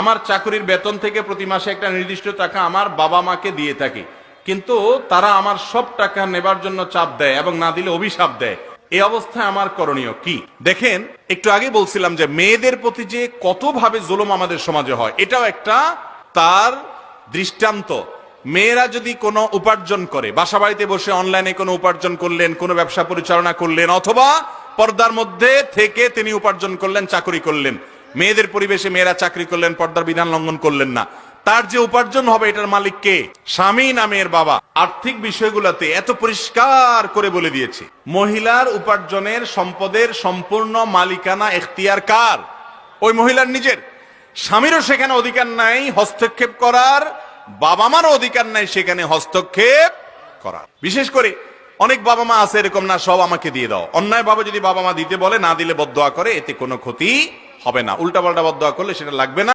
আমার চাকরির বেতন থেকে প্রতি মাসে একটা নির্দিষ্ট টাকা আমার বাবা মাকে দিয়ে থাকি। কিন্তু তারা আমার সব টাকা নেবার জন্য চাপ দেয় এবং না দিলে অভিশাপ দেয়। এই অবস্থায় আমার করণীয় কি? দেখেন, একটু আগে বলছিলাম যে মেয়েদের প্রতি যে কতভাবে জুলুম আমাদের সমাজে হয়, এটাও একটা তার দৃষ্টান্ত। মেয়েরা যদি কোনো উপার্জন করে বাসা বাড়িতে বসে অনলাইনে কোনো উপার্জন করলেন, কোনো ব্যবসা পরিচালনা করলেন, অথবা পর্দার মধ্যে থেকে তিনি উপার্জন করলেন, চাকরি করলেন মেয়েদের পরিবেশে মেয়েরা চাকরি করলেন, পর্দার বিধান লঙ্ঘন করলেন না। তার যে উপার্জন হবে এটার মালিক কে? স্বামী নামের বাবা? আর্থিক বিষয়গুলোতে এত পরিষ্কার করে বলে দিয়েছে। মহিলার উপার্জনের সম্পদের সম্পূর্ণ মালিকানা এখতিয়ার কার? ওই মহিলার নিজের। স্বামীরও সেখানে অধিকার নাই, হস্তক্ষেপ করার। বাবা মারও অধিকার নাই, সেখানে হস্তক্ষেপ করার। বিশেষ করে অনেক বাবা মা আছে, এরকম না, সব আমাকে দিয়ে দাও। অন্যায় ভাবে যদি বাবা মা দিতে বলে, না দিলে বদোয়া করে, এতে কোনো ক্ষতি হবে না। উল্টা পাল্টা বদোয়া করলে সেটা লাগবে না।